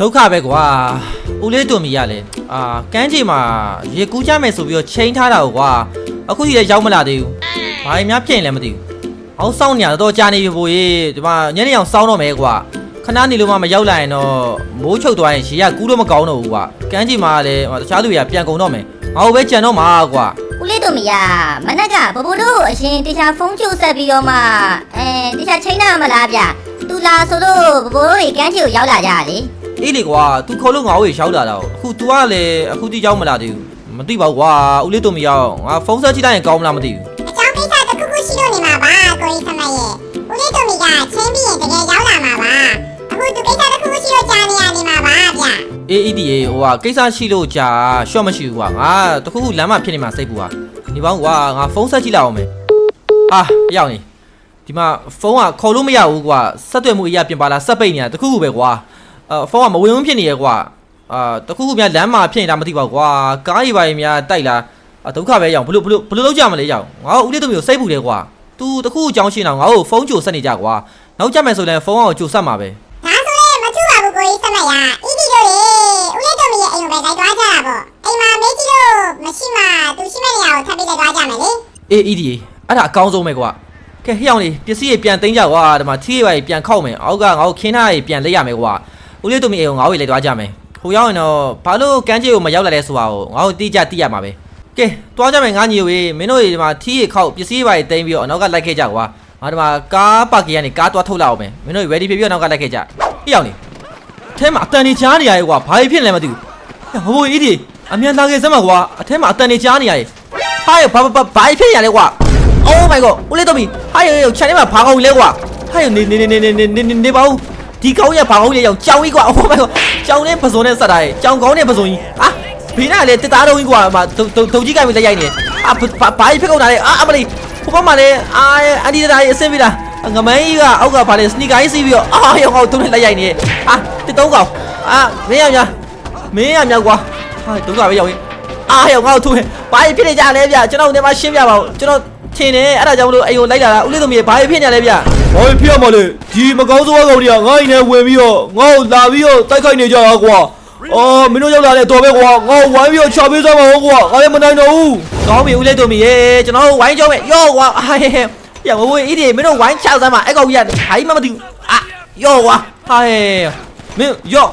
ဒုက္ခပဲကွာဦးလေးတူမီရလဲအာကန်းချီမှာရေကူးကြမယ်ဆိုပြီးတော့ချိန်ထားတာကွာအခုကြီးလည်းရောက်မလာသေးဘူးဘာရင်များဖြစ်ရင်လည်းမသိဘူးအောင်စောင်းနေရတော့ကြာနေပြီဘို့ရေဒီမှာညနေအောင်စောင်းတော့မယ်ကွာခဏနေလို့မှမရောက်လာရင်တော့မိုးချုပ်သွားရင်ရေကကူးတော့မကောင်းတော့ဘူးကွာကန်းချီမှာလည်းတခြားသူတွေကပြန်ကုန်တော့မယ်ငါ့ကိုပဲကြံတော့မှာကွာဦးလေးတို့မရမနက်ကဘဘိုးတို့အရင်တခြားဖုန်းကြိုဆက်ပြီးတော့မှအဲတခြားချိန်တာမလားဗျသူလာဆိုတော့ဘဘိုးတို့တွေကန်းချီကိုရောက်လာကြတာလေ အေးလေကွာ तू ခေါ်လို့ငါ့ကိုရောက်လာတာ哦အခု तू ကလည်းအခုတိရောက်မလာသေးဘူးမသိပါဘူးကွာဦးလေးတူမီရောက်ငါဖုန်းဆက်ကြည့်လိုက်ရင်ကောင်းမလားမသိဘူး အကြောင်းကိစ္စတစ်ခုခုရှိလို့နေမှာပါကိုကြီးစမရဲ့ဦးလေးတို့မိကချင်းပြီးရင်တကယ်ရောက်လာမှာပါအခုသူကိစ္စတစ်ခုခုရှိလို့ကြာနေရနေမှာပါဗျ အေးအေးဒီဟိုကကိစ္စရှိလို့ကြာရှော့မရှိဘူးကွာငါတခုခုလမ်းမှာဖြစ်နေမှာစိတ်ပူကွာဒီပေါင်းကွာငါဖုန်းဆက်ကြည့်လိုက်အောင်မယ်အာရောက်နေဒီမှာဖုန်းကခေါ်လို့မရဘူးကွာဆက်သွယ်မှုအရာပြင်ပါလားဆက်ပိတ်နေတာတခုခုပဲကွာ အာဖုန်းကမဝင်ဝင်ဖြစ်နေရကွာအာတခုခုများလမ်းမှာဖြစ်နေတာမသိပါဘူးကွာကားကြီးပါရင်များတိုက်လာအာဒုက္ခပဲရောက်ဘလို့ဘလို့ဘလို့လောက်ကြမလဲရောက်ငါ့ကိုဦးလေးတို့မျိုးစိတ်ပူတယ်ကွာ तू တခုခုအကြောင်းရှင်းတော့ငါ့ကိုဖုန်းကြိုဆက်နေကြကွာနောက်ကြမယ်ဆိုရင်ဖုန်းအောင်ကြိုဆက်မှာပဲဒါဆိုလည်းမထူပါဘူးကိုကြီးစမရအီဒီတို့လေဦးလေးတို့မိရဲ့အိမ်ကိုပဲလိုက်သွားကြတာပေါ့အိမ်မှာမေးကြည့်လို့မရှိမှသူရှိမဲ့နေရာကိုထပ်ပြီးလိုက်သွားကြမယ်လေအေးအီဒီအဲ့ဒါအကောင်းဆုံးပဲကွာကဲဟိအောင်လေးပစ္စည်းတွေပြန်သိမ်းကြကွာဒီမှာထီးတွေပါပြန်ခောက်မယ်အောက်ကငါ့ကိုခင်းထားတွေပြန်လက်ရမယ်ကွာ ဦးလေးသူမီအေကိုငါ့ကိုလေသွားကြမယ်ဟိုရောက်ရင်တော့ဘာလို့ကန်းကြီးကိုမရောက်လာလဲဆိုတာကိုငါ့ကိုတိကျသိရမှာပဲကဲသွားကြမယ်ငါညီဝေးမင်းတို့ဒီမှာထီးရခောက်ပစ္စည်းပါတွေတင်ပြီးတော့အနောက်ကလိုက်ခဲ့ကြကွာငါဒီမှာကားပါကီကနေကားသွားထုတ်လာအောင်မယ်မင်းတို့ ready ဖြစ်ပြီးတော့နောက်ကလိုက်ခဲ့ကြပြအောင်လေထဲမှာအတန်နေချားနေရဲကွာဘာဖြစ်လဲမသိဘူးဟိုဘိုးဤဒီအမြန်လာခဲ့စမ်းပါကွာအထဲမှာအတန်နေချားနေရဲဟာရဘာဘာဘာဖြစ်ရလဲကွာ Oh my god ဦးလေးတော်ပြီဟာရချန်ထဲမှာဘာကောင်းလဲကွာဟာရနေနေနေနေနေနေနေပါဦး ဒီကောင်းရဘာကောင်းလဲရောက်ကြောင်ကြီးကွာ Oh my god ကြောင်နဲ့ပစုံနဲ့ဆက်တာရဲ့ကြောင်ကောင်းနဲ့ပစုံကြီးအာဘေးနာလေတစ်သားတုံးကြီးကွာမဒုဒုကြီးကိုင်ပြီးလက်ရိုက်နေအာဘာဘာဖြစ်ကုန်တာလဲအာအမလေးဟိုဘက်မှာလေအာအန်ဒီတာကြီးအဆင်ပြေလားငမန်းကြီးကအောက်ကဘာလဲစနီကာကြီးစီးပြီးတော့အာရောင်ကောင်းတုံးနဲ့လက်ရိုက်နေအာတစ်တုံးကောင်အာမင်းရမြမင်းရမြကွာဟာဒုက္ခပဲရောက်ရင်အာရောင်ကောင်းသူ့ဘာဖြစ်နေကြလဲဗျကျွန်တော်ဒီမှာရှင်းပြပါဦးကျွန်တော် ထင်တယ်အဲ့ဒါကြောင့်မလို့အိမ်ကိုလိုက်လာတာဦးလေးသမီးဘာဖြစ်နေလဲဗျဘာဖြစ်ရမလဲဒီမကောင်းစိုးကောင်တွေကငါ့အိမ်ထဲဝင်ပြီးတော့ငါ့ကိုလာပြီးတော့တိုက်ခိုက်နေကြတာကွာအော်မင်းတို့ရောက်လာတဲ့တော်ပဲကွာငါ့ကိုဝိုင်းပြီးတော့ချပေးစမ်းပါဦးကွာငါလည်းမနိုင်တော့ဘူးကောင်းပြီဦးလေးသမီးရေကျွန်တော်တို့ဝိုင်းကြောမယ်ယောကွာဟာဟဲဟဲပြမဝေးအေးဒီမင်းတို့ဝိုင်းချစမ်းပါအဲ့ကောင်ကြီးကဘာမှမသိဘူးအာယောကွာဟာဟဲမင်းယော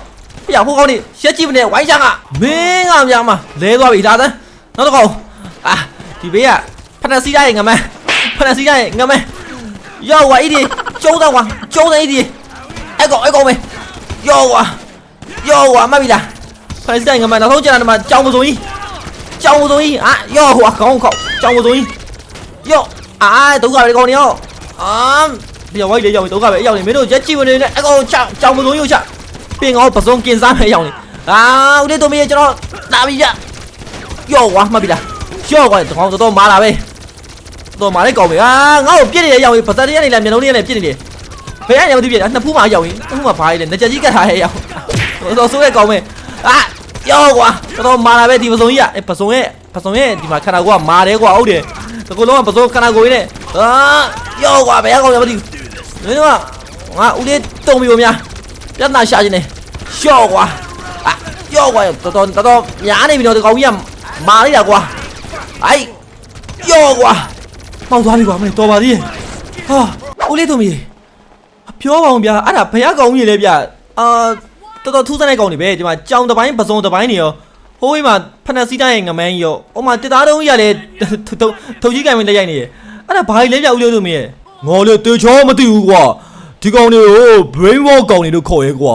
ပြဟိုကောင်နေရက်ကြည့်မနေဝိုင်းချကမင်းကများမလဲသွားပြီဒါသန်းနောက်တစ်ကောင်အာဒီဘေးက 파나시야에 가마 파나시야에 가마 여와 이리 쪼다와 쪼다 이리 아이고 아이고 mày 여와 여와 마비다 파나시야에 가마 나 성질 하는 말 짜고 소이 짜고 소이 아 여와 không không 짜고 소이 여 à tủ gà này con đi không à bây giờ quay để dòng tủ gà bây giờ này mấy đồ chết chiêu này này con chạm trong một túi vô chạm bây giờ bà sông kiên ra mấy dòng này à đi tôi bây giờ cho nó. Đã bây giờ vô quá mà bị đã chưa rồi tôi không tôi mà là bây တို့မင်းကျွန်တော်လာပြီရယောဝါမှတ်ပြီလားယောကွာတောင်းတော်မာလာပဲတော်မာလေးကောင်းပြီအာငါ့ကိုပြစ်နေရရောက်ရင်ပါဇက်ရနေလားမျက်လုံးလေးနဲ့ပြစ်နေတယ်ဘယ်ရရောက်တိပြစ်နှစ်ဖူးမှရောက်ရင်နှစ်ဖူးမှဘာလဲငကြကြီးကတ်ထားရဲ့ရောက်တော်ဆိုးရဲ့ကောင်းမယ်အာယောကွာတော်တော်မာလာပဲဒီပစုံကြီးอ่ะအဲပစုံရဲ့ပစုံရဲ့ဒီမှာခန္ဓာကိုယ်ကမာတယ်ကွာဟုတ်တယ်တကူလုံးကပစုံခန္ဓာကိုယ်ကြီးနဲ့အာယောကွာဘယ်ကောင်လဲမသိဘူးမင်းကငါဦးလေးတုံပြီဗောများပြတ်နာရှာခြင်းနဲ့ရှော့ကွာအာယောကွာတော်တော်တော်တော်များနေပြီတော့ဒီကောင်ကြီးကမာလိုက်တာကွာအိုက်ယောကွာ ပေါက်သွားပြီကွာမင်းတော်ပါသေးရဲ့ဟာဦးလေးတုံပြီပြောပါအောင်ဗျာအဲ့ဒါဘယ်ရကောင်ကြီးလဲဗျာအာတော်တော်ထူးဆန်းတဲ့ကောင်တွေပဲဒီမှာကြောင်တစ်ပိုင်းပစုံတစ်ပိုင်းနေရောဟိုးဝေးမှာဖနက်စီးတိုင်းရဲ့ငမန်းကြီးရောဟိုမှာတစ်သားတုံးကြီးကလည်းထုံကြီးကင်ဝင်လက်ရိုက်နေတယ်အဲ့ဒါဘာကြီးလဲပြဦးလို့လို့မင်းရဲ့ငါလည်းတေချောမသိဘူးကွာဒီကောင်တွေကို brain wall ကောင်တွေလို့ခေါ်ရဲကွာ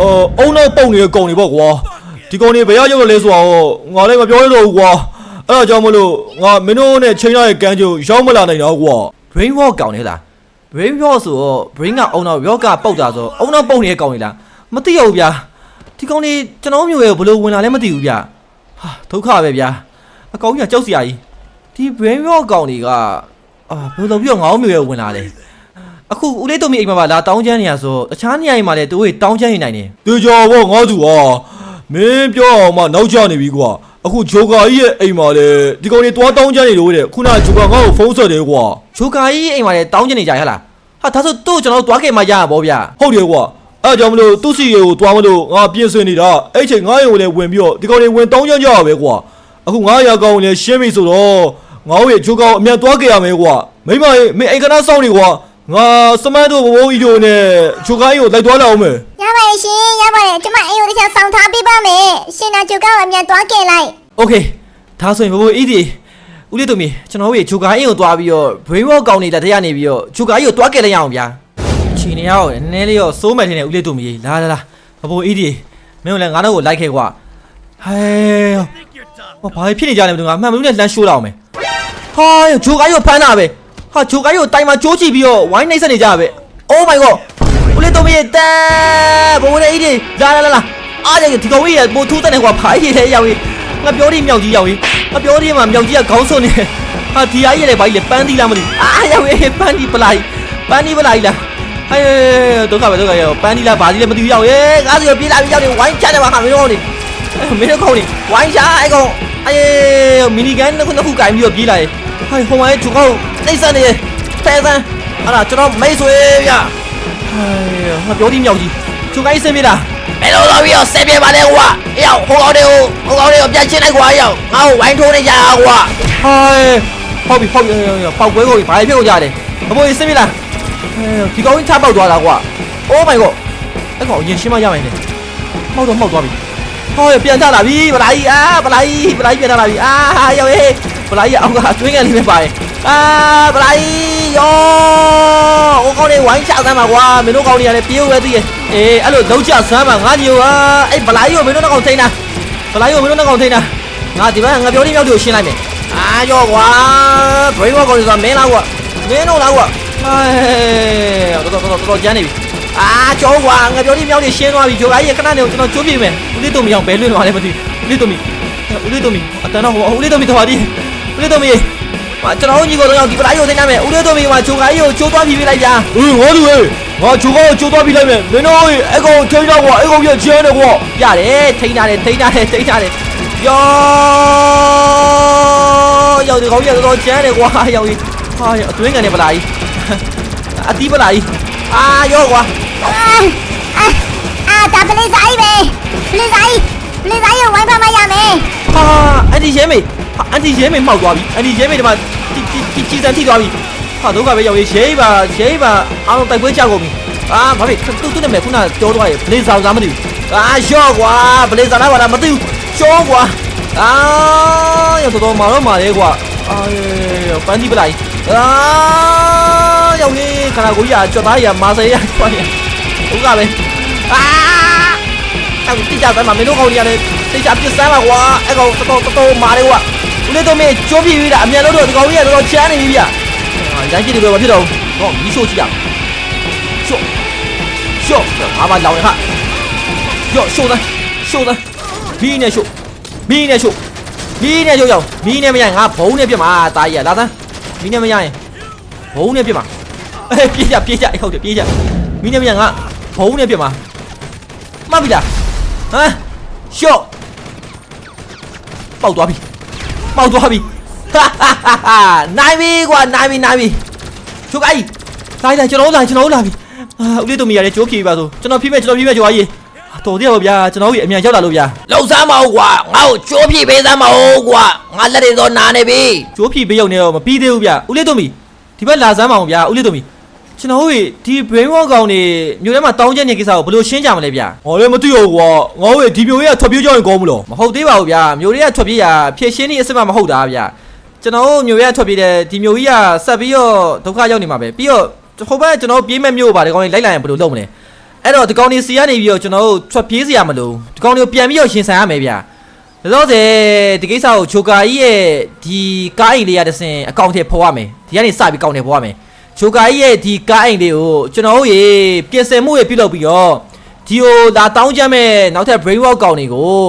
အော်အုံနောက်ပုံနေတဲ့ကောင်တွေပေါ့ကွာဒီကောင်တွေဘယ်ရောက်ရောက်လဲဆိုတော့ငါလည်းမပြောရတော့ဘူးကွာ အဲ့ဒါကြောင့်မလို့ငါမင်းတို့နဲ့ချိန်ရရဲ့ကန်းကျိုးရောက်မလာနိုင်တော့ကွာ brain wall ကောင်နေလား brain wall ဆိုတော့ brain ကအုံနောက်ရောကပုတ်တာဆိုအုံနောက်ပုတ်နေတဲ့ကောင်တွေလားမသိရဘူးဗျာဒီကောင်တွေကျွန်တော်မျိုးရဲ့ဘယ်လိုဝင်လာလဲမသိဘူးဗျာဟာဒုက္ခပဲဗျာအကောင်ကြီးကကြောက်စရာကြီးဒီ brain wall ကောင်တွေကအာဘယ်လိုပြီးတော့ငေါ့မျိုးရဲ့ဝင်လာလဲအခုဦးလေးတို့မိအိမ်မှာပါလာတောင်းချမ်းနေရဆိုတခြားနေရာတွေမှာလည်းသူတို့တောင်းချမ်းနေနိုင်တယ်တေချောဘောငါသူဟာ မင်းပြောအောင်မနောက်ကျနေပြီကွာအခုဂျိုကာကြီးရဲ့အိမ်မှာလေဒီကောင်တွေတွားတောင်းကြနေလို့တဲ့ခုနကဂျိုကာငါ့ကိုဖုန်းဆက်တယ်ကွာဂျိုကာကြီးအိမ်မှာလည်းတောင်းချင်နေကြရလားဟာဒါဆိုတို့ကျွန်တော်တို့တွားခဲ့မှရရပါဗျာဟုတ်တယ်ကွာအဲ့ဒါကြောင့်မလို့သူ့စီကိုတွားမလို့ငါပြင်ဆင်နေတာအဲ့ချိန်ငါရုံကိုလည်းဝင်ပြီးတော့ဒီကောင်တွေဝင်တောင်းကြကြရပဲကွာအခုငါရာကောင်ကိုလည်းရှင်းပြီဆိုတော့ငါ့ရဲ့ချိုးကောင်အမြန်သွားကြရမယ်ကွာမိမရေမင်းအိမ်ကနာစောင့်နေကွာငါစမတ်တို့ဘဘိုးကြီးတို့နဲ့ချိုးကိုင်းကိုလိုက်သွားလောက်အောင်မယ် ရပါတယ်ရှင်ရပါတယ်ကျမအိမ်ကိုတစ်ချက်ဆောင်ထားပေးပါမယ်ရှင်နာကျုပ်ကအမြန်သွားကြလိုက် โอเคဒါဆိုရင်ဘဘအီဒီဦးလေးတို့မီကျွန်တော်တို့ရေဂျိုကာအင်းကိုတွားပြီးတော့ brain walk ကောင်းနေတဲ့တရားနေပြီးတော့ဂျိုကာကြီးကိုတွားခဲ့လိုက်ရအောင်ဗျာအချိန်နေရောနည်းနည်းလေးတော့စိုးမယ်ထင်တယ်ဦးလေးတို့မီလာလာလာဘဘအီဒီမင်းတို့လည်းငါတို့ကိုလိုက်ခဲ့ကွာဟဲဟောဘာဖြစ်နေကြလဲမသိဘူးငါမှန်မလို့နဲ့လမ်းရှိုးလာအောင်မယ်ဟာဂျိုကာကြီးကိုဖမ်းတာပဲဟာဂျိုကာကြီးကိုတိုင်မှာကြိုးချပြီးတော့ဝိုင်းနှိမ့်ဆက်နေကြပဲ Oh my god ဦးလေးတို့မီတဲဘဘလေးအီဒီလာလာလာအားရဒီကောင်ကြီးကပိုထူးတဲ့ကွာဖားရည်လေရောက်ရင်ငါပြောဒီမြောက်ကြီးရောက်ရင်ငါပြောဒီမှာမြောက်ကြီးကခေါင်းစွန်းနေဟာဒီအားကြီးလေဘာကြီးလဲပန်းသီးလားမသိဘူးအာရောက်ရေးပန်းသီးပလိုက်ပန်းသီးပလိုက်လားဟဲ့ဒုက္ခပဲဒုက္ခရောပန်းသီးလားဘာကြီးလဲမသိဘူးရောက်ရေးငါစီကိုပြေးလာပြီးရောက်နေဝိုင်းချတယ်ပါဟာမင်းတို့နေမင်းတို့ခေါင်းနေဝိုင်းချအဲ့ကောင်အေးမီနီဂန်တစ်ခုတစ်ခုကင်ပြီးတော့ပြေးလာရေဟဲ့ဟိုမှာဂျူကောက်နှိမ့်စမ်းနေဖဲစမ်းဟာလားကျွန်တော်မိတ်ဆွေဗျ ဟဲ့ငါပြောဒီမြောက်ကြီးဂျူကိုင်းစင်းပြေးလားဘယ်လိုလုပ်ပြီးတော့ဆက်ပြပါလဲကွာအေးရောက်ဟိုကောင်တွေကိုဟိုကောင်တွေကိုပြန်ချင်းလိုက်ကွာအေးရောက်ငါ့ကိုဝိုင်းထိုးနေကြတာကွာဟိုင်းဟုတ်ပြီဟုတ်ပြီပေါက်ပွဲကိုဘာဖြစ်ကုန်ကြလဲအဖိုးကြီးစင်းပြီလားအဲဒီကောင်ကြီးချပေါက်သွားတာကွာ Oh my god အဲ့ကောင်အရင်ရှင်းမရမယ်လေမှောက်တော့မှောက်သွားပြီဟောပြန်ကြလာပြီဗလာကြီးအာဗလာကြီးဗလာကြီးပြန်လာပြီအာရောက်ဟေးဗလာကြီးအောက်ကကျွင်းကန်လေးပဲပါရဲ့အာဗလာကြီး ယောဟိုကောင်လေးဝိုင်းချစမ်းပါကွာမင်းတို့ကောင်တွေကလည်းပြေးဝဲသေးရဲ့အေးအဲ့လိုလုံးချစမ်းပါငါကြီးကအဲ့ဗလာကြီးကိုမင်းတို့နောက်ကောင်ထိန်းတာဗလာကြီးကိုမင်းတို့နောက်ကောင်ထိန်းတာငါဒီဘက်ငါပြောနေမြောက်တွေကိုရှင်းလိုက်မယ်အာယောကွာ brain work ကိုဆိုတာမင်းလားကွာမင်းတို့လားကွာဟဲ့တော်တော်တော်တော်ကျန်းနေပြီအာကျောကွာငါပြောဒီမြောက်နေရှင်းသွားပြီဂျိုအိုင်းရခဏနေကိုကျွန်တော်ကျိုးပြမယ်ဦးလေးတို့မရောက်ဘဲလွင့်သွားလဲမသိဘူးဦးလေးတို့မီဦးလေးတို့မီအတန်းတော့ဟိုဦးလေးတို့မီတော်ပါဒီဦးလေးတို့မီမ ကျွန်တော်ညီကိုတော့ရောက်ဒီပလိုက်ကိုသိနေမယ်ဦးလေးတို့မီမှာဂျိုအိုင်းကိုကျိုးသွားပြီးပြလိုက်ကြအေးငါတို့ဟေးငါချိုးကောင်ကိုချိုးသွားပြီးလိုက်မယ်မင်းတို့ဟေးအဲ့ကောင်ထိန်းတော့ကွာအဲ့ကောင်ပြချဲတယ်ကွာရတယ်ထိန်းထားတယ်ထိန်းထားတယ်ထိန်းထားတယ်ယောရောက်ဒီကောင်ကြီးတော်တော်ကျန်းတယ်ကွာရောက်ကြီးဟာအတွင်းကန်နေပလာကြီးအတီးပလာကြီးအာယောကွာအာအာအာဒါပလေးစားကြီးပဲပလေးစားကြီးပလေးစားကြီးကိုဝိုင်းဖမ်းမရမယ်ဟာအန်တီရဲမေ ဟာအန်တီရဲမေမှောက်သွားပြီအန်တီရဲမေဒီမှာကြီးကြီးစံထိသွားပြီဟာဒုက္ခပဲရောက်ရေးရဲပါရဲပါအားလုံးတိုက်ပွဲကြောက်ကုန်ပြီအာဘာဖြစ်သူသူနဲ့မဲခုနကြောသွားရေဘလေးဆောင်စားမသိဘူးအာရှော့ကွာဘလေးဆောင်လာပါလားမသိဘူးရှော့ကွာအာရတော်တော်မာတော့မာလေကွာအာပန်းဒီပလိုက်အာရောက်ရေးခန္ဓာကိုယ်ကြီးကကြွသားရမာစေရခွာရဒုက္ခပဲအာအဲ့တိကျစမ်းပါမင်းတို့ကောင်ကြီးကလည်းတိကျပြစ်စမ်းပါကွာအဲ့ကောင်တော်တော်တော်မာတယ်ကွာ ဦးလေးတို့မင်းကြိုးပြပြီးတာအမြန်လို့တော့ဒီကောင်ကြီးကတော်တော်ချမ်းနေပြီဗျာရိုင်းကြည့်တယ်ပဲမဖြစ်တော့ဘူးတော့မီးရှို့ကြည့်ရရှို့ရှို့အာမလောင်နေဟာယောရှို့တယ်ရှို့တယ်မီးနဲ့ရှို့မီးနဲ့ရှို့မီးနဲ့ရှို့ရောက်မီးနဲ့မရရင်ငါဘုံနဲ့ပြစ်မှာတာကြီးကလာစမ်းမီးနဲ့မရရင်ဘုံနဲ့ပြစ်မှာအေးပြေးကြပြေးကြအဲ့ဟုတ်တယ်ပြေးကြမီးနဲ့မရငါဘုံနဲ့ပြစ်မှာမှတ်ပြီလားဟမ်ရှော့ပေါက်သွားပြီ ပေါက်သွားပြီဟာဟာဟာဟာနိုင်ပြီကွာနိုင်ပြီနိုင်ပြီချိုးကိုင်းလိုက်လိုက်ကျွန်တော်တို့လာကျွန်တော်တို့လာပြီအာဦးလေးတို့မရတဲ့ကြိုးဖြေပါဆိုကျွန်တော်ဖြေမဲ့ကျွန်တော်ဖြေမဲ့ကြွားကြီးတော်သေးပါဗျာကျွန်တော်ကြီးအမြန်ရောက်လာလို့ဗျာလှုပ်ဆမ်းမဟုတ်ကွာငါ့ကိုကြိုးပြပေးစမ်းမဟုတ်ကွာငါလက်တွေတော့နာနေပြီကြိုးဖြေပေးရုံနဲ့တော့မပြီးသေးဘူးဗျာဦးလေးတို့မီဒီဘက်လာစမ်းပါအောင်ဗျာဦးလေးတို့မီ ကျွန်တော်တို့ဒီ brain walk ကောင်နေမြို့ထဲမှာတောင်းကျတဲ့ကိစ္စကိုဘယ်လိုရှင်းကြမလဲဗျာဟောလည်းမသိရောကွာငါတို့ဒီမျိုးကြီးကထွက်ပြေးကြရင်ကောင်းမလို့မဟုတ်သေးပါဘူးဗျာမျိုးတွေကထွက်ပြေးရဖြည့်ရှင်းနေအစ်စ်မမဟုတ်တာဗျာကျွန်တော်တို့မျိုးရထွက်ပြေးတဲ့ဒီမျိုးကြီးကဆက်ပြီးတော့ဒုက္ခရောက်နေမှာပဲပြီးတော့ဟိုဘက်ကျွန်တော်တို့ပြေးမဲ့မျိုးပါဒီကောင်လေးလိုက်လာရင်ဘယ်လိုလုပ်မလဲအဲ့တော့ဒီကောင်လေးစီကနေပြီးတော့ကျွန်တော်တို့ထွက်ပြေးစရာမလိုဒီကောင်လေးကိုပြန်ပြီးတော့ရှင်ဆန်ရမယ်ဗျာဒါတော့စေဒီကိစ္စကိုဂျိုကာကြီးရဲ့ဒီကားအိမ်လေးရတဲ့စင်အကောင့်ထဲပေါ်ရမယ်ဒီကနေစပြီးကောင့်ထဲပေါ်ရမယ် ဂျိုကာကြီးရဲ့ဒီကားအိမ်လေးကိုကျွန်တော်တို့ရေပြင်ဆင်မှုရေပြုလုပ်ပြီးတော့ဒီဟိုဒါတောင်းကြမဲ့နောက်ထပ် brain walk ကောင်တွေကို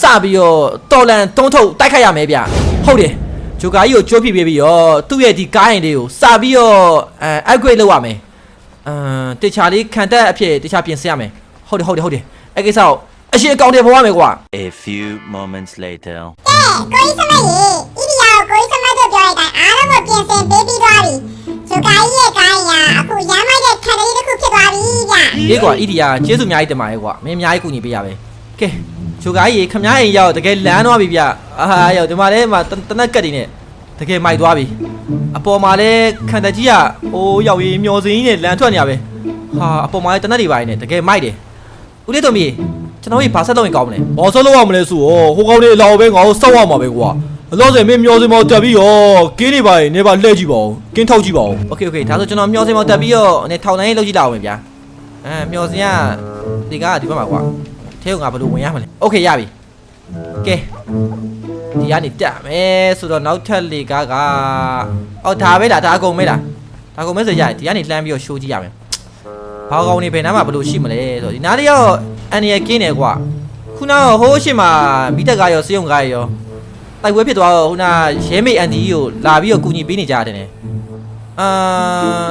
စပြီးတော့တော်လန်တုံးထုတ်တိုက်ခိုက်ရမယ်ဗျဟုတ်တယ်ဂျိုကာကြီးကိုကြိုးပြပေးပြီးတော့သူ့ရဲ့ဒီကားရင်လေးကိုစပြီးတော့အဲ upgrade လုပ်ရမယ်အမ်တခြားလေးခံတက်အဖြစ်တခြားပြင်ဆင်ရမယ်ဟုတ်တယ်ဟုတ်တယ်ဟုတ်တယ်အဲ့ကိစ္စကိုအရှင်အကောင့်တွေပေါ်ရမယ်ကွာ A few moments later. ကဲကိုကြီးစမတ်ရေဣဒီယာကိုကိုကြီးစမတ်တို့ပြောလိုက်တိုင်းအားလုံးကိုပြင်ဆင်ပေးပြီးသွားပြီ ဂျိုကာကြီးရဲ့ကိုင်းရအခုရမ်းလိုက်တဲ့ခံရည်တစ်ခုဖြစ်သွားပါပြီဗျာအေးကွာဣဒီယာကျေးဇူးအများကြီးတင်ပါတယ်ကွာမင်းအများကြီးကူညီပေးရပဲကဲဂျိုကာကြီးခမ ्या အိမ်ရောက်တကယ်လမ်းသွားပြီဗျအာရောက်ဒီမှာလဲမှာတနက်ကတ်တွေနဲ့တကယ်မိုက်သွားပြီအပေါ်မှာလဲခံတကြီးကအိုးရောက်ရေးမျောစင်းကြီးနဲ့လမ်းထွက်နေရပဲဟာအပေါ်မှာလဲတနက်တွေပါနေတကယ်မိုက်တယ်ဦးလေးတော်မီကျွန်တော်ကြီးဘာဆက်တော့ရင်ကောင်းမလဲ။ဘာဆက်လို့ရမလဲဆိုတော့ဟိုကောင်လေးအလောက်ပဲငါတို့စောက်ရမှာပဲကွာ။အ လို့ဆိုရင်မင်းမျောစင်မောတက်ပြီးရောကင်းနေပါရင်နေပါလှည့်ကြည့်ပါဦး။ကင်းထောက်ကြည့်ပါဦး โอเคโอเคဒါဆိုကျွန်တော်မျောစင်မောတက်ပြီးတော့အနေထောင်တိုင်းလောက်ကြည့်လာအောင်ပဲဗျာအဲမျောစင်ကဒီကဒီဘက်မှာကွာထဲကငါဘယ်လိုဝင်ရမလဲโอเคရပြီကဲဒီကနေတက်မယ်ဆိုတော့နောက်ထပ်လေကားကအော်ဒါပဲလားဒါအကုန်ပဲလားဒါအကုန်ပဲဆိုရတယ်ဒီကနေလှမ်းပြီးတော့ရှိုးကြည့်ရမယ်ဘာကောင်နေဘယ်နားမှာဘယ်လိုရှိမလဲဆိုတော့ဒီနားလေးရောအန်ရကင်းတယ်ကွာခုနကဟိုးရှိမှာမိတက်ကားရောစေယုံကားရော တိုက်ပွဲဖြစ်သွားတော့ခုနရဲမိတ်အန်တီကြီးကိုလာပြီးတော့ကူညီပေးနေကြတယ်နဲ့အာ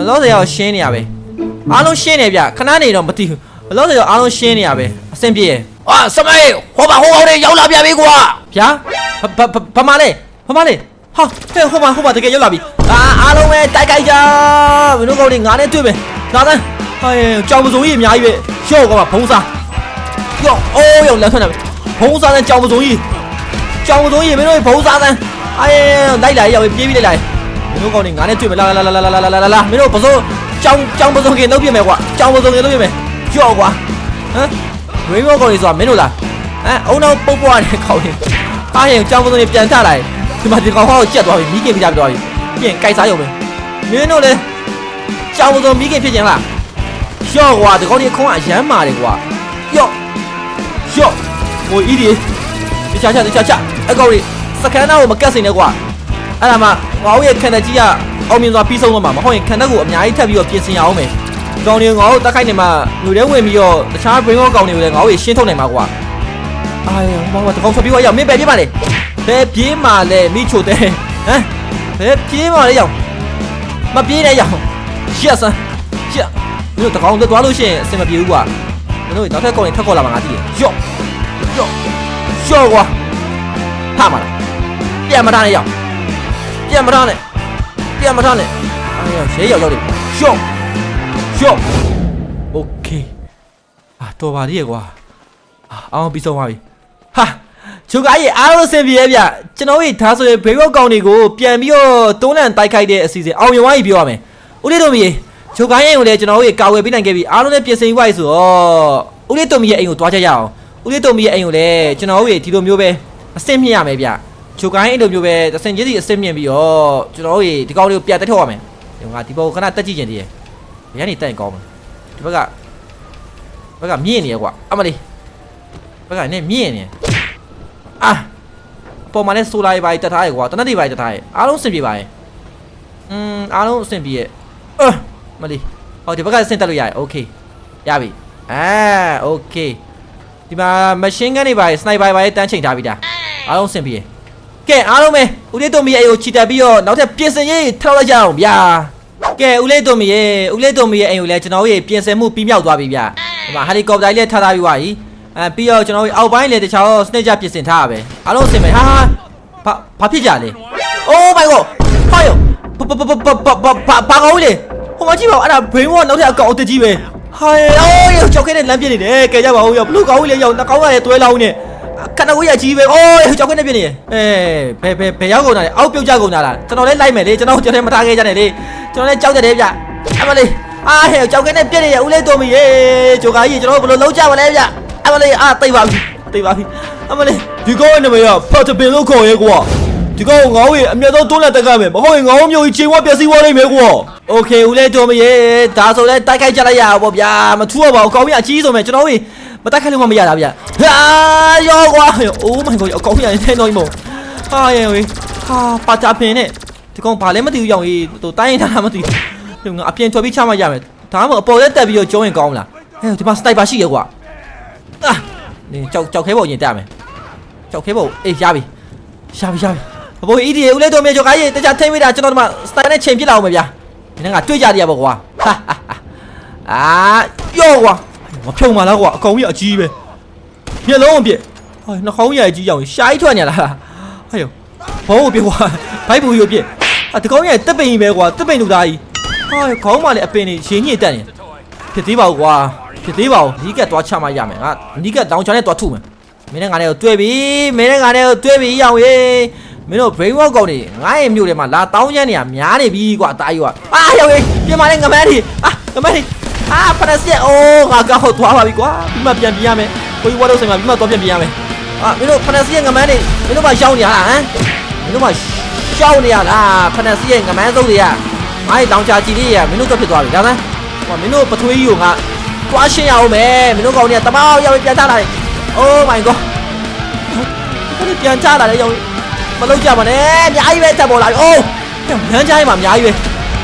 လောဆယ်ရောက်ရှင်းနေရပဲအားလုံးရှင်းနေဗျခဏနေတော့မသိဘူးလောဆယ်ရောက်အားလုံးရှင်းနေရပဲအဆင်ပြေရဲ့အာစမိုင်းဟိုပါဟိုကောင်တွေရောက်လာပြန်ပြီကွာဗျာဘဘဘဘာမလဲဘာမလဲဟာဟဲ့ဟိုမှာဟိုမှာတကယ်ရောက်လာပြီအာအားလုံးပဲတိုက်ကြိုက်ကြမင်းတို့ကောင်တွေငါနဲ့တွေ့မယ်လာသန်းဟဲ့ကြောင်ပစုံကြီးအများကြီးပဲရှော့ကောင်ကဘုံစားယောအိုးယောလက်ထွက်နေဘုံစားတဲ့ကြောင်ပစုံကြီး ကြောင်စိုးရင်မင်းတို့ဘုံစားသန်းအဲလိုက်လာရအောင်ပြေးပြီးလိုက်လာမင်းတို့ကောင်းနေငါနဲ့တွေ့မလားလာလာလာလာလာလာလာမင်းတို့ပစိုးကြောင်ကြောင်ပစိုးကင်လုပ်ပြမယ်ကွာကြောင်ပစိုးကင်လုပ်ပြမယ်ကြော့ကွာဟမ်ရင်းဘောကောင်းနေဆိုတာမင်းတို့လားဟမ်အုံနောက်ပုတ်ပွားနေခေါင်းနေအားရင်ကြောင်ပစိုးကင်ပြန်ထလာဒီမှာဒီကောင်ဟောကိုကြက်သွားပြီမိခင်ပြတာပြသွားပြီပြင်ကြိုက်စားရုံပဲမင်းတို့လည်းကြောင်ပစိုးမိခင်ဖြစ်ကြင်လားကြော့ကွာဒီကောင်ဒီအခွန်အရမ်းမာတယ်ကွာကြော့ကြော့ဟိုဤဒီ တခြားခြားတခြားခြားအကောင်တွေစကန်နာကိုမကတ်စင်နဲ့ကွာအဲ့ဒါမှငါတို့ရဲ့ခံတဲ့ကြီးကအောင်မြင်စွာပြီးဆုံးသွားမှာမဟုတ်ရင်ခံတဲ့ကိုအများကြီးထပ်ပြီးတော့ပြင်ဆင်ရအောင်မယ်ဒီကောင်တွေငါတို့တက်ခိုက်နေမှာလူတွေဝင်ပြီးတော့တခြား brain ကောင်တွေကိုလည်းငါတို့ရှင်းထုတ်နိုင်မှာကွာအာရမောင်ကတကောင်ဆက်ပြီးတော့ရောက်မင်းပဲပြေးပါလေဘယ်ပြေးမှာလဲမိချိုတဲ့ဟမ်ဘယ်ပြေးမှာလဲရောက်မပြေးနဲ့ရောက်ရှက်စမ်းရှက်မင်းတို့တကောင်တက်သွားလို့ရှိရင်အဆင်မပြေဘူးကွာမင်းတို့နောက်ထပ်ကောင်တွေထပ်ခေါ်လာမှာငါသိတယ်ယော့ယော့ ယော့ကွာထားမှာလားပြန်မထားနဲ့ရောက်ပြန်မထားနဲ့ပြန်မထားနဲ့အာရရဲရောက်ရောက်တယ်ယော့ယော့โอเคအာတော်ပါသေးရဲ့ကွာအာအောင်ပြီးဆုံးသွားပြီဟာချိုကကြီးအားလုံးအဆင်ပြေရဲ့ဗျကျွန်တော်တို့ဒါဆိုရင်ဘေးဘောက်ကောင်တွေကိုပြန်ပြီးတော့တွန်းလန်တိုက်ခိုက်တဲ့အစီအစဉ်အောင်မြင်သွားပြီပြောရမယ်ဦးလေးတို့မီချိုကကြီးကိုလည်းကျွန်တော်တို့ကာဝယ်ပေးနိုင်ခဲ့ပြီအားလုံးလည်းပြင်ဆင်ယူပါပြီဆိုတော့ဦးလေးတို့မီရဲ့အိမ်ကိုတွားကြရအောင် ဦးလေးတို့မီရဲ့အိမ်ကိုလည်းကျွန်တော်တို့ဒီလိုမျိုးပဲအဆင်မြင့်ရမယ်ဗျချိုကကြီးအဲ့လိုမျိုးပဲအဆင်ကြီးစီအဆင်မြင့်ပြီးတော့ကျွန်တော်တို့ဒီကောင်တွေကိုပြန်တက်ထုတ်ရမယ်ဒီကဒီဘောခဏတက်ကြည့်ကြတယ်ဘယ်ကနေတက်ရင်ကောင်းမလဲဒီဘက်ကဘက်ကမြင့်နေရကွာအမလေးဘက်ကနေမြင့်နေအာပေါ်မှာလဲဆိုလာရေးပါတက်ထားရကွာတနက်တွေပါတက်ထားရအားလုံးအဆင်ပြေပါရဲ့อืมအားလုံးအဆင်ပြေရဲ့အာမလေးဟောဒီဘက်ကဆင်တက်လို့ရတယ်โอเคရပြီအာโอเค ဒီမှာမရှင်းဂန်တွေပါစနိုက်ပါပါတန်းချိန်ထားပြီဒါအားလုံးအဆင်ပြေရဲ့ကဲအားလုံးပဲဦးလေးတို့မီရဲ့အိမ်ကိုချီတက်ပြီးတော့နောက်ထပ်ပြင်ဆင်ရေးထောက်လိုက်ကြအောင်ဗျာကဲဦးလေးတို့မီရဲ့ဦးလေးတို့မီရဲ့အိမ်ကိုလည်းကျွန်တော်တို့ရဲ့ပြင်ဆင်မှုပြီးမြောက်သွားပြီဗျာဒီမှာဟယ်လီကော်ပတာကြီးလည်းထားထားပြီးသွားပြီအဲပြီးတော့ကျွန်တော်တို့အောက်ပိုင်းလည်းတခြားစနစ်ကြပြင်ဆင်ထားရပဲအားလုံးအဆင်ပဲဟာဟာဘာဘာဖြစ်ကြလဲ Oh my god ဟာယောဘာဘာဘာဘာဘာဘာဘာကောင်းလေဟိုမကြည့်ပါဦးအဲ့ဒါ brain wash နောက်ထပ်အကောင်အစ်ကြီးပဲ ဟာယောကြောက်ခဲနဲ့လမ်းပြနေတယ်ကဲကြပါဦးယောဘလူကောင်းလေယောနှကောင်းရတွဲလောင်းနေခဏကိုရကြီးပဲအိုးကြောက်ခဲနဲ့ပြနေအဲဘယ်ဘယ်ဘယ်ရောက်ကုန်တာလဲအောက်ပြုတ်ကြကုန်တာလားကျွန်တော်လည်းလိုက်မယ်လေကျွန်တော်ကျွန်တော်မထားခဲ့ကြနဲ့လေကျွန်တော်လည်းကြောက်တယ်ဗျအမလေးအားဟဲ့ကြောက်ခဲနဲ့ပြနေရဦးလေးတော်မီရေဂျိုကာကြီးကျွန်တော်ဘယ်လိုလုံးကြမလဲဗျအမလေးအာတိတ်ပါပြီတိတ်ပါပြီအမလေးဒီကောင်ရဲ့နာမည်ကဖတ်တပင်လို့ခေါ်ရဲကွာ ဒီကောင်ငေါ့ရဲ့အမျက်တော့တွန်းလက်တက်ကမယ်မဟုတ်ရင်ငေါ့မျိုးကြီးချိန်ဝပျက်စီးသွားလိမ့်မယ်ကွာ โอเคဦးလေးတော်မရေဒါဆိုလဲတိုက်ခိုက်ကြလိုက်ရအောင်ပေါ့ဗျာမထူရပါဘူးအကောင်ကြီးအကြီးဆုံးပဲကျွန်တော်တို့မတိုက်ခိုက်လို့မရတာဗျာဟာရောကွာ Oh my god အကောင်ကြီးထဲတော့မို့ဟာရေဝေးဟာပါတာပင်နဲ့ဒီကောင်ဘာလဲမသိဘူးရောင်ကြီးသူတိုင်းထားတာမသိဘူးငါအပြင်ထွက်ပြီးချမှရမယ်ဒါမှမဟုတ်အပေါ်ရက်တက်ပြီးတော့ကျုံးရင်ကောင်းမလားဟဲ့ဒီမှာစနိုက်ပါရှိရကွာအာနင်ကြောက်ကြောက်ခဲပေါ်ရင်တက်မယ်ကြောက်ခဲပေါ်အေးရပြီရပြီရပြီ ဘိုးအီဒီဦးလေးတော်မြေကြောက်ကားကြီးတခြားထိမ့်မိတာကျွန်တော်ဒီမှာစတိုင်နဲ့ချိန်ပြစ်လာအောင်မယ်ဗျာဒီနေ့ကတွေ့ကြရရပေါ့ကွာဟာဟာဟာအာယောကွာမဖြုံပါလားကွာအကောင်ကြီးအကြီးပဲမျက်လုံးအပြည့်ဟိုနှာခေါင်းရည်ကြီးရောက်ရင်ရှားကြီးထွက်နေလာလားဟဲ့ယောဘောကိုပြကွာဘိုက်ဘူးရိုပြည့်အာဒီကောင်ကြီးတက်ပိန်ကြီးပဲကွာတက်ပိန်လူသားကြီးဟာခေါင်းမလည်းအပင်နေရင်းညစ်တက်နေဖြစ်သေးပါဘူးကွာဖြစ်သေးပါဘူးနီးကတ်သွားချမှရမယ်ငါနီးကတ်တောင်ချာနဲ့သွားထုမယ်မင်းနဲ့ငါနဲ့ကိုတွေ့ပြီမင်းနဲ့ငါနဲ့ကိုတွေ့ပြီရောင်ရေး မင်းတို့ brain work ကောင်နေငါရဲ့မြို့ထဲမှာလာတောင်းချမ်းနေရများနေပြီကွာအသားကြီးကွာအာရောင်ရေးပြင်မာနဲ့ငမန်းဒီအာငမန်းဒီအာဖနက်စက်အိုးငါကောက်သွားပါပြီကွာပြီးမှပြန်ပြရမယ်ကိုကြီးဝါတော့ဆိုင်မှာပြီးမှသွားပြန်ပြရမယ်အာမင်းတို့ဖနက်စက်ငမန်းနေမင်းတို့မှရှောင်းနေရလားဟမ်မင်းတို့မှရှောင်းနေရလားဖနက်စက်ငမန်းစုပ်တွေကငါ့ရဲ့တောင်ချာကြီးလေးရမင်းတို့တော့ဖြစ်သွားပြီဒါသမ်းဟောမင်းတို့ပထွေးကြီးကိုငါတွားရှင်းရအောင်မယ်မင်းတို့ကောင်တွေကတမောက်ရောက်ပြန်ချလာတယ် Oh my god ဒီကပြန်ချလာတယ်ရောက် မလုပ်ကြပါနဲ့အများကြီးပဲတက်ပေါ်လာပြီ Oh ရမ်းချိုင်းမှာအများကြီးပဲ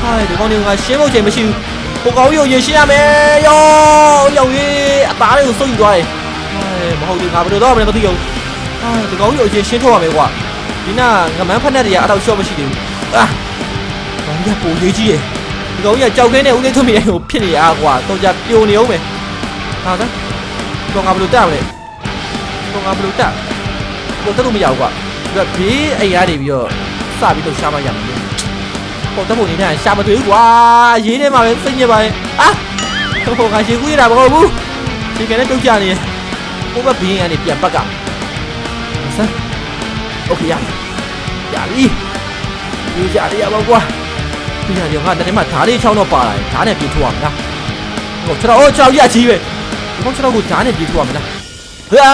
ဟိုင်းဒီကောင်တွေကရှင်းဖို့ချိန်မရှိဘူးဟိုကောင်ကြီးကိုရင်ရှင်းရမယ်ယောရောက်ရေးအသားလေးကိုစုပ်ယူသွားတယ်ဟိုင်းမဟုတ်ဘူးငါဘယ်လိုတော့မလဲမသိဘူးဟိုင်းဒီကောင်ကြီးကိုရင်ရှင်းထုတ်ရမယ်ကွာဒီနာငမန်းဖက်နဲ့တွေကအဲ့တော့ရှော့မရှိသေးဘူးအာကောင်ကြီးကပိုရေးကြီးရဲ့ဒီကောင်ကြီးကကြောက်ခဲနဲ့ဦးလေးထွန်းမြေကိုဖြစ်နေရကွာတော့ကြပြိုနေအောင်မယ်ဟာစမ်းတော့ငါဘယ်လိုတက်မလဲတော့ငါဘယ်လိုတက်တော့တက်လို့မရဘူးကွာ ဒီကဘေးအိမ်ရနေပြီးတော့စပြီးတော့ရှားမရမှာလေပေါ့တက်ဖို့နေနဲ့ရှားမတွေ့ဘူးကွာရေးထဲမှာပဲစိတ်ညစ်ပါရဲ့အာဟိုကရေကူးရတာမဟုတ်ဘူးဒီကနေ့တုတ်ကြနေရဲ့ဟိုဘဘေးကနေပြန်ပတ်ကစမ်းโอเคရရပြီဒီကြရရပါကွာ ပြရတယ်ငါတနေ့မှဓားလေးချောင်းတော့ပါလာတယ်ဓားနဲ့ပြေးထိုးရမယ်လားဟိုကျွန်တော်ဟိုကျွန်တော်ရကြီးပဲဒီကောင်ကျွန်တော်ကိုဓားနဲ့ပြေးထိုးရမယ်လားဟာ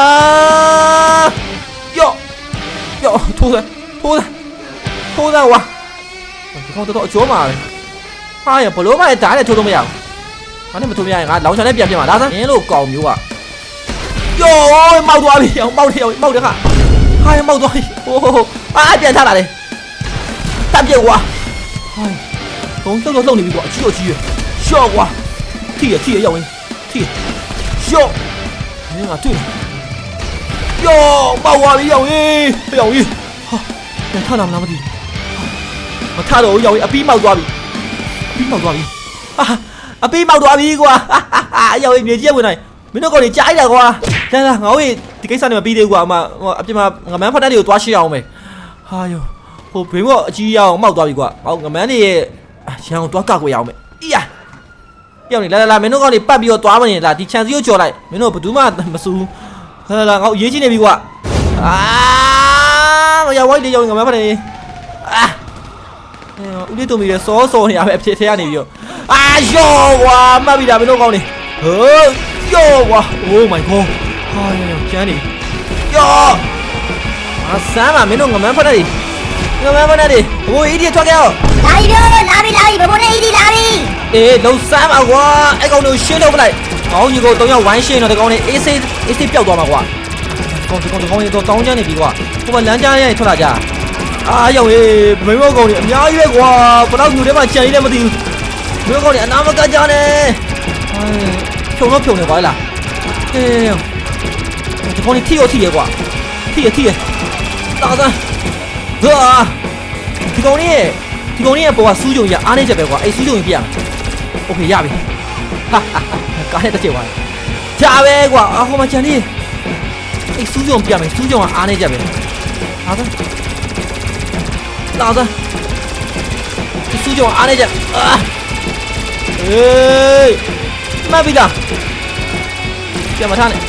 ယော ယောထိုးတယ်ထိုးတယ်ထိုးတယ်ဝါဒီကောင်တော့အကျော်မှာပဲဟာရဘလို့မှဓားနဲ့ထိုးတော့မရဘူးဘာနဲ့မထိုးမရရင်ငါလောင်ချန်နဲ့ပြန်ပြမှာလားစမ်းနင်းလို့ကောင်မျိုးကယောမောက်သွားပြီမောက်တယ်မောက်တယ်ခါဟာရမောက်သွားပြီဟိုဟိုဟိုအာပြန်ထလာတယ်တပ်ပြေကွာဟိုဘုံလှု ပ်တော့လှုပ်နေပြီကွာအကြီးတော့ကြီးရရှော့ကွာထိရထိရရောက်ဝင်ထိရရှော့မင်းကတွေ့ယောပေါက်သွားပြီရောက်ရင်ရောက်ရင်ဟာပြန်ထလာမလားမသိမထတော့ရောက်ရင်အပီးမောက်သွားပြီအပီးမောက်သွားပြီဟာအပီးမောက်သွားပြီကွာရောက်ရင်မြေကြီးဝင်နိုင်မင်းတို့ကောင်ကြီးကြားရတာကွာလာလာငါ့ရဲ့ဒီကိစ္စနဲ့မပြီးသေးဘူးကွာအမအပြင်မှာငမန်းဖတ်တဲ့တွေကိုတွားရှင်းအောင်မယ်ဟာယောဟိုဘင်းကအကြီးရအောင်မောက်သွားပြီကွာဟောငမန်းတွေရဲ့ရန်ကုန်သွားကောက်ကိုရအောင်မယ်အီးယာရောက်နေလာလာလာမင်းတို့ကောင်နေပတ်ပြီးတော့သွားမနေလားဒီချန်စီကိုကြော်လိုက်မင်းတို့ဘယ်သူမှမစူး လာလာလာငါအရေးကြီးနေပြီကွာအာမရဝိုက်လေးရောက်ငါမဖတ်နေအာဦးလေးတုံမီရစောစောနေရပဲအဖြစ်ထဲကနေပြီးတော့အာယောကွာမှတ်ပြီလားမင်းတို့ကောင်နေဟိုးယောကွာ Oh my god ဟာယောကျန်းနေယောအဆမ်းမမင်းတို့ငမန်းဖတ်နေ ငမန်းဖတ်နေဟိုအီဒီထွက်ခဲ့အောင်လာပြီပြောလာပြီလာပြီဘဘနဲ့အီဒီလာပြီအေးလုံစမ်းပါကွာအဲ့ကောင်တို့ရှင်းတော့ပလိုက်ကောင်းကြီးကိုတော့ရောက်ဝိုင်းရှင်းတော့ဒီကောင်လေးအေးစိအေးစိပျောက်သွားမှာကွာဒီကောင်ဒီကောင်ဒီကောင်လေးတော့တောင်းချမ်းနေပြီကွာဟိုမှာလမ်းကြားရဲထွက်လာကြအာရောက်ရေးမိမောကောင်လေးအများကြီးပဲကွာဘယ်တော့ညိုထဲမှာကြံရည်လည်းမသိဘူးမိမောကောင်လေးအနာမကကြနဲ့ဟိုင်းဖြုံတော့ဖြုံနေပါလားအေးဒီကောင်လေးထိရောထိရကွာထိရထိရတာစမ်း ဟာဒီကောင်လေးဒီကောင်လေးရဲ့ပေါ်ကစူးကြုံကြီးအားနေချက်ပဲကွာအဲ့စူးကြုံကြီးပြရမယ်โอเคရပြီဟာဟာကားနဲ့တစ်ချက်သွားကြာပဲကွာအဟိုမှာကြံနေအဲ့စူးကြုံပြမယ်စူးကြုံကအားနေချက်ပဲဟာသလာသဒီစူးကြုံအားနေချက်အာအေးမပြီလားပြန်မထားနဲ့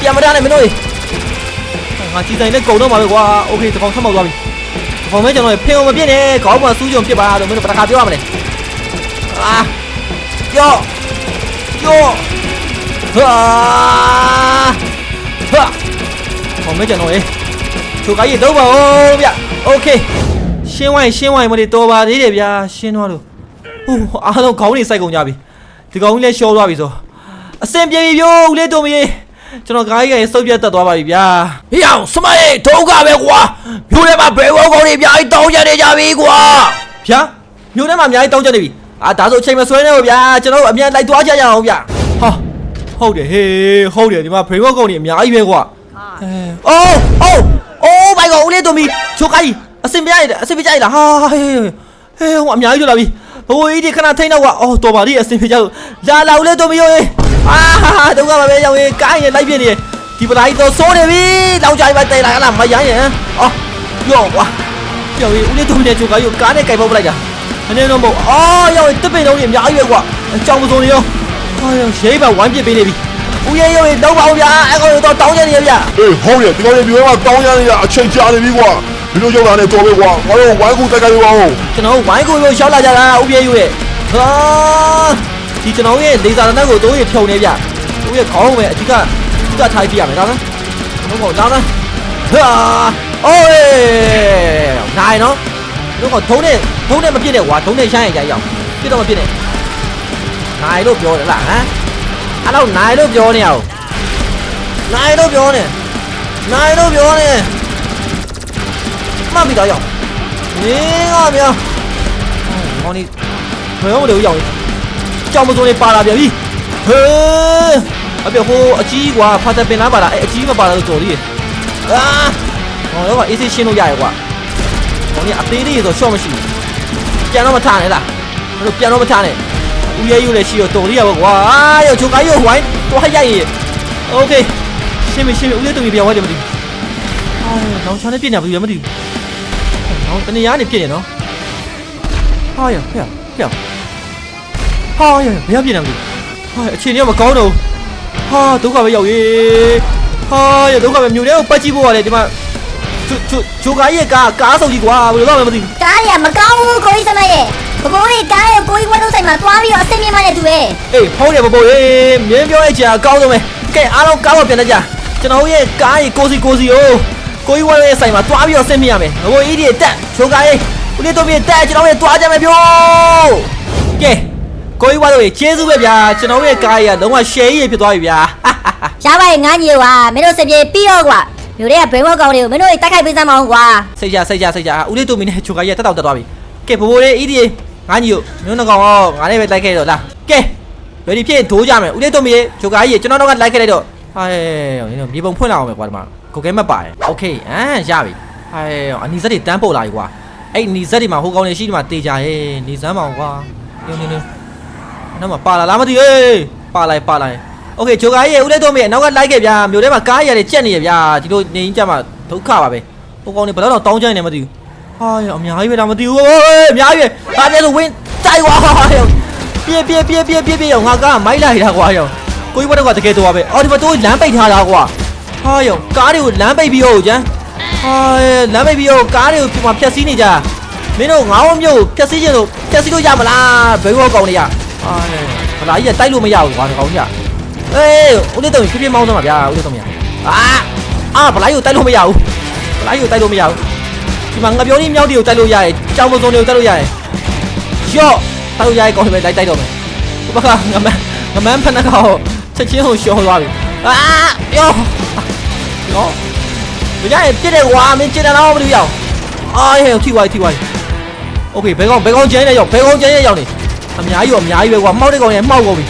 ပြန်မထားနဲ့မင်းတို့ငါကြည်ဆိုင်နဲ့ကုံတော့မှာပဲကွာโอเคတကောင်ထပ်မောက်သွားပြီ ။ ခေါင်းမဲကျွန်တော်ဖင်အောင်မပြစ်နဲ့ခေါင်းမှာစူးကြုံဖြစ်ပါလို့မင်းတို့ပထခါပြောရမလဲ။အာယောယောဟာဟာခေါင်းမဲကျွန်တော်ရေသူကကြီးတော့ပါဦးဗျ။ Okay ရှင်းဝိုင်းရှင်းဝိုင်းမလေးတော်ပါသေးတယ်ဗျာရှင်းသွားလို့ဟိုအားလုံးခေါင်းတွေစိုက်ကုန်ကြပြီဒီကောင်ကြီးလည်းရှော့သွားပြီဆိုအစင်ပြေပြီပြိုးဦးလေးတို့မကြီး ကျွန်တော်ကားကြီးကစုပ်ပြတ်တက်သွားပါပြီဗျာဟေ့အောင်စမိုင်းဒုက္ခပဲကွာမြို့ထဲမှာဘယ်ဝေါကောင်တွေအများကြီးတောင်းကြနေကြပြီကွာဗျာမြို့ထဲမှာအများကြီးတောင်းကြနေပြီအာဒါဆိုအချိန်မဆွဲနဲ့ဘူးဗျာကျွန်တော်တို့အမြန်လိုက်သွားကြရအောင်ဗျာဟာဟုတ်တယ်ဟေးဟုတ်တယ်ဒီမှာ framework ကောင်တွေအများကြီးပဲကွာအဲအိုးအိုးအိုးဘိုင်ကောင်ဦးလေးတို့မီချိုကိုင်းအစင်ပြရအစင်ပြကြရလားဟာဟေးဟေးဟိုအများကြီးတို့လာပြီဟိုကြီးဒီခဏထိန်းတော့ကွာအော်တော်ပါလိအစင်ပြကြလို့လာလာဦးလေးတို့မီရော အာဒုက္ခပါပဲရောင်ရင်ကိုင်းရလိုက်ပြနေဒီပလာကြီးတော့စိုးနေပြီလောင်ကြိုင်ပါတဲလာကလားမရမ်းရင်အော်ယောကွာယောက်ဦးလေးတို့နဲ့ချိုကရုပ်ကားနဲ့ကြိုက်ပေါက်ပလိုက်တာမနေတော့မဟုတ်အော်ယောက်တစ်ပင်လုံးကြီးအများကြီးပဲကွာအကြောင်မစုံနေရောဟဟာရဲပါဝိုင်းပစ်ပေးနေပြီဦးရဲရုံးတော့ပါဦးဗျာအဲ့ကောင်တော့တောင်းကြနေရဗျာအေးဟုတ်တယ်ဒီကောင်တွေဒီကောင်ကတောင်းရနေရအချိန်ကြာနေပြီကွာဒီလိုရောက်လာနေတော်ပဲကွာငါတို့ဝိုင်းကူတက်ကြရအောင်ကျွန်တော်ဝိုင်းကိုလို့ရှောက်လာကြတာဦးရဲရုံးရဲ့ဟာ ဒီကျွန်တော်ရဲ့လေဆာတနက်ကိုတို့ရဖြုံနေဗျတို့ရခေါင်းပဲအဓိကအဓိကထားပြရမယ်ဒါလားတို့ကောင်လာလားဟာအိုးနိုင်နော်တို့ကောင်ထုံးနဲ့ထုံးနဲ့မပြစ်နဲ့ကွာထုံးနဲ့ရှိုင်းရကြရအောင်ပြစ်တော့မပြစ်နဲ့နိုင်လို့ပြောတယ်လားဟမ်အဲ့တော့နိုင်လို့ပြောနေအောင်နိုင်လို့ပြောနေနိုင်လို့ပြောနေမှတ်ပြီးတော့ရအောင်နင်းကဗျာဟောင်းဒီဘယ်တော့မလို့ရအောင် ကြောင်မစုံနေပါလာပြန်ပြီဟေးအပြဟိုအကြီးကွာဖာတပင်လားပါလားအဲအကြီးမပါလားတော်သေးရဲ့အာဟောတော့အေးစေးရှင်းလို့ရရဲ့ကွာဟောင်းဒီအသေးလေးဆိုရှော့မရှိဘူးပြန်တော့မထားနဲ့လားဘယ်လိုပြန်တော့မထားနဲ့ဦးရဲယူလည်းရှိတော့တော်သေးရပါကွာအာရောချိုကိုင်းရောဝိုင်းတော့ရိုက်ရဲ့โอเคရှင်းပြီရှင်းပြီဦးရဲတုံကြီးပြန်ဝဲတယ်မသိဘူးအာနောင်ချာနဲ့ပြည့်နေပြီမသိဘူးနောင်တနေရနေပြည့်နေနော်ဟာရဖေဖေ ဟာရဘယ်ပြည့်နေမလဲဟာအချိန်ကြီးမကောင်းတော့ဟာဒုက္ခပဲရောက်ရေးဟာရဒုက္ခပဲမြို့ထဲကိုပတ်ကြည့်ဖို့ရတယ်ဒီမှာချိုချိုချိုကားရဲ့ကားကားဆုံးကြီးကွာဘယ်လိုတော့မသိဘူးကားရမကောင်းဘူးကိုကြီးစမရဲ့ဘဘိုးလေးကားရကိုကြီးဝတ်လို့ဆိုင်မှာတွားပြီးတော့အစိမ့်မြင့်မနဲ့တူရဲ့အေးဖုန်းရပပိုးရေးမြင်းပြောရဲ့ကြာအကောင်းဆုံးပဲကဲအားလုံးကားပေါ်ပြန်လိုက်ကြကျွန်တော်ရဲ့ကားကြီးကိုစီကိုစီကိုကိုကြီးဝဲရဲ့ဆိုင်မှာတွားပြီးတော့ဆင်းမိရမယ်ဘဘိုးအီဒီတက်ချိုကားရေးဦးလေးတို့ပြေတက်ကျွန်တော်ရဲ့တွားကြမယ်ပြောကဲ ကိုကြီးဝါတို့ရေကျေးဇူးပဲဗျာကျွန်တော်ရဲ့ကားကြီးကလုံးဝ share ရေဖြစ်သွားပြီဗျာရှားပါရဲ့ငါညီကွာမင်းတို့စပြေပြီးတော့ကွာမျိုးတွေကဘိန်းဝက်ကောင်တွေကိုမင်းတို့တိုက်ခိုက်ပေးစမ်းမအောင်ကွာစိတ်ကြစိတ်ကြစိတ်ကြဦးလေးတူမီနဲ့ချိုကာကြီးကတက်တော့တက်သွားပြီကဲဘိုးဘိုးလေးအီးဒီငါညီတို့မျိုးနှကောင်ရောငါနဲ့ပဲလိုက်ခဲ့တော့လားကဲ ready ဖြစ်ထိုးကြမယ်ဦးလေးတူမီရဲ့ချိုကာကြီးကကျွန်တော်တို့ကလိုက်ခဲ့လိုက်တော့ဟဲ့ညီတို့မြေပုံဖွင့်လာအောင်ပဲကွာဒီမှာကိုကဲမပါတယ် okay အမ်ရပြီဟဲ့အနီဇက်တွေတန်းပုတ်လာပြီကွာအဲ့နီဇက်တွေမှာဟိုကောင်တွေရှိဒီမှာတေချာရဲ့နီဇမ်းမအောင်ကွာညွန်းညွန်း နောက်မှာပါလာလားမသိဘူးဟေးပါလိုက်ပါလိုက်โอเคချိုကားကြီးဦးလေးတို့မင်းနောက်ကလိုက်ခဲ့ဗျာမြို့ထဲမှာကားရည်တွေကြက်နေရဗျာဒီလိုနေရင်ကြမှာဒုက္ခပါပဲဟိုကောင်တွေဘယ်တော့တောင်းကြနေမသိဘူးဟာရအများကြီးပဲလားမသိဘူးဟေးအများကြီးပဲဒါပြဆိုဝင်းတိုက်ွားပြေးပြေးပြေးပြေးပြေးပြေးရောငါကားမိုက်လိုက်တာကွာရော ကိုကြီးဘက်ကတကယ်တော့ပဲအော်ဒီမှာတို့လမ်းပိတ်ထားတာကွာဟာယောကားတွေကိုလမ်းပိတ်ပြီးဟုတ်ကျန်းဟာလမ်းပိတ်ပြီးဟုတ်ကားတွေကိုပြမဖြတ်စည်းနေကြမင်းတို့ငေါင်းမျိုးဖြတ်စည်းချင်လို့ဖြတ်စည်းလို့ရမလားဘယ်ဘောကောင်တွေက ဟာဗလာကြီးကတိုက်လို့မရဘူးကွာဒီကောင်ကြီးကအေးဦးလေးတုံဖြည်းဖြည်းမောင်းသွားမှာဗျာဦးလေးတုံမြအာအာဗလာကြီးကိုတိုက်လို့မရဘူးဗလာကြီးကိုတိုက်လို့မရဘူးဒီမှာငပြောင်းကြီးမြောက်တွေကိုတိုက်လို့ရတယ်ကြောင်မစုံတွေကိုတိုက်လို့ရတယ်ရော့တိုက်လို့ရရဲ့ကောင်တွေပဲတိုက်တိုက်တော့မယ်ဘက်ကငမန်းငမန်းဖက်နှက်ကောင်ချက်ချင်းကိုရှော်သွားပြီအာယောနော်ဘယ်ကြရဲ့ပြစ်တယ်ကွာမင်းကျင်တယ်တော့မလို့ရအောင်အာဟဲ့ထိသွားထိသွားโอเคဘယ်ကောင်ဘယ်ကောင်ကျင်းနေရောက်ဘယ်ကောင်ကျင်းနေရောက်နေ အများကြီးရောအများကြီးပဲကွာမှောက်တဲ့ကောင်ရဲ့မှောက်ကုန်ပြီ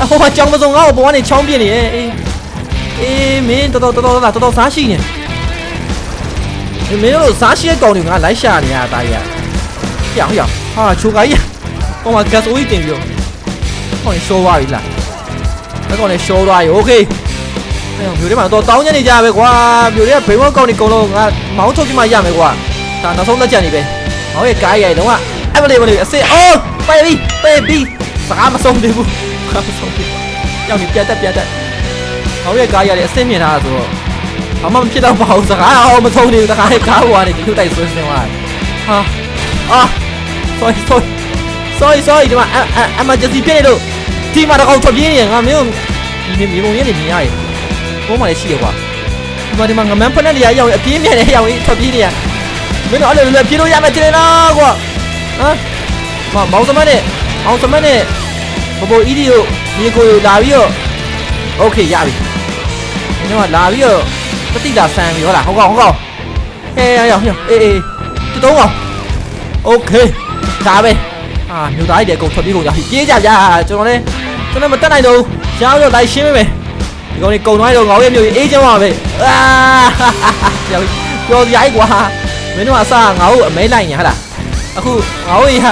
အဟိုကကြောင်မစုံငါ့ကိုပေါ်ကနေချောင်းပြစ်နေရဲ့အေးအေးမင်းတော်တော်တော်တော်တော်တော်စားရှိနေမင်းတို့စားရှိတဲ့ကောင်တွေကလိုက်ရှာနေရတာကြီးရဟေ့ဟေ့ဟာချိုကကြီးကောင်မဂတ်အိုးတင်ပြီးတော့ဟောရှောသွားပြီလား အဲ့ကောင်လည်းရှောသွားပြီโอเคအဲ့တော့မြို့ထဲမှာတော့တောင်းညနေကြပဲကွာမြို့ထဲကဘိန်းဝတ်ကောင်တွေအကုန်လုံးငါမောင်းထုတ်ကြည့်မှရမယ်ကွာဒါနောက်ဆုံးလက်ချက်နေပဲမောင်းရဲ့ကားရိုင်တော့ကအမလေးမလေးအစ်အိုး ပဲပြီပဲပြီစကားမဆုံးသေးဘူးစကားမဆုံးသေးဘူးရောက်ပြီပြတ်တက်ပြတ်တက်မောင်းရဲ့ကားရိုင်လည်းအစ်စ်မြင်ထားတာဆိုတော့ဘာမှမဖြစ်တော့ပါဘူးစကားအောင်မဆုံးသေးဘူးတခါလေးကားဟိုကနေဒီလိုတိုက်ဆွဲဆွဲသွားဟာအာ sorry sorry sorry sorry ဒီမှာ emergency ဖြစ်နေလို့ဒီမှာတော့ထွက်ပြေးနေငါမင်းမြေမြေပုံရနေမြင်ရတယ်ဘုံမှလည်းရှိရကွာဒီမှာဒီမှာငမန်းဖက်နဲ့နေရရောက်အပြေးမြင်နေရောက်ထွက်ပြေးနေရမင်းတို့အဲ့လိုလည်းပြေးလို့ရမယ်တင်လားကွာဟမ် မမောင်သမက်နဲ့မောင်သမက်နဲ့ဘဘိုအီဒီကိုမြေကိုလာပြီးတော့โอเคရပြီမင်းတို့ကလာပြီးတော့ပတိတာဆန်ပြီဟုတ်လားဟုတ်ကောဟုတ်ကောဟဲ့ရောက်ရောက်အေးအေးတုံးအောင်โอเคဒါပဲ အာမြို့သားကြီးတွေအကုန်ထွက်ပြေးကုန်ကြပြီပြေးကြဗျာကျွန်တော်လည်းကျွန်တော်မတက်နိုင်တော့ဘူးရောင်းရောလိုက်ရှင်းပေးမယ်ဒီကောင်တွေကုံသွားတော့ငေါရဲ့မြို့ကြီးအေးချမ်းပါပဲအာပြောပြောစရာကြီးကွာမင်းတို့ကအစားငါ့ကိုအမဲလိုက်နေဟဟလားအခုငါ့ကိုရ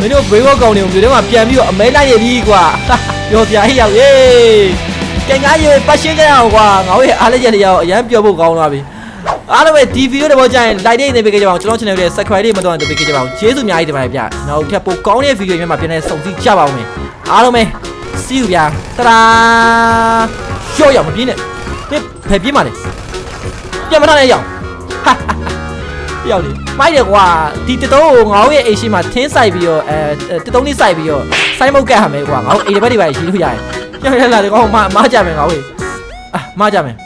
မင်းတို့ဘေးဘောကောင်တွေကိုမြို့ထဲမှာပြန်ပြီးတော့အမဲလိုက်ရပြီကွာပြောစရာကြီးရောက်ရေးကင်ကားရေပတ်ရှင်းကြရအောင်ကွာငါ့ရဲ့အားလက်ချက်တွေရောအရန်ပြောဖို့ကောင်းသွားပြီအားလုံးပဲဒီဗီဒီယိုတွေပေါ်ကြရင် like တွေနေပေးကြပါအောင်ကျွန်တော် channel ရဲ့ subscribe တွေမတော်ရင်လုပ်ပေးကြပါအောင်ကျေးဇူးအများကြီးတင်ပါတယ်ဗျနောက်ထပ်ပိုကောင်းတဲ့ဗီဒီယိုတွေမှာပြန်လည်ဆုံစည်းကြပါဦးမယ်အားလုံးပဲစစီးယူဗျာတရာရော့ရအောင်မပြေးနဲ့မင်းဖယ်ပြေးမှလေပြန်မထားနဲ့ရအောင်ဟာဟာရောက်လေ မိုက်တယ်ကွာဒီတတုံးကိုငါတို့ရဲ့အိမ်ရှိမှာထင်းဆိုင်ပြီးတော့အဲတတုံးလေးဆိုင်ပြီးတော့စိုင်းမုတ်ကတ်ဟာမယ်ကွာငါတို့အိမ်တစ်ဘက်တွေပါရှိလို့ရတယ်ရောက်ရလာတယ်ကွာမမကြမယ်ငါတို့အာမကြမယ်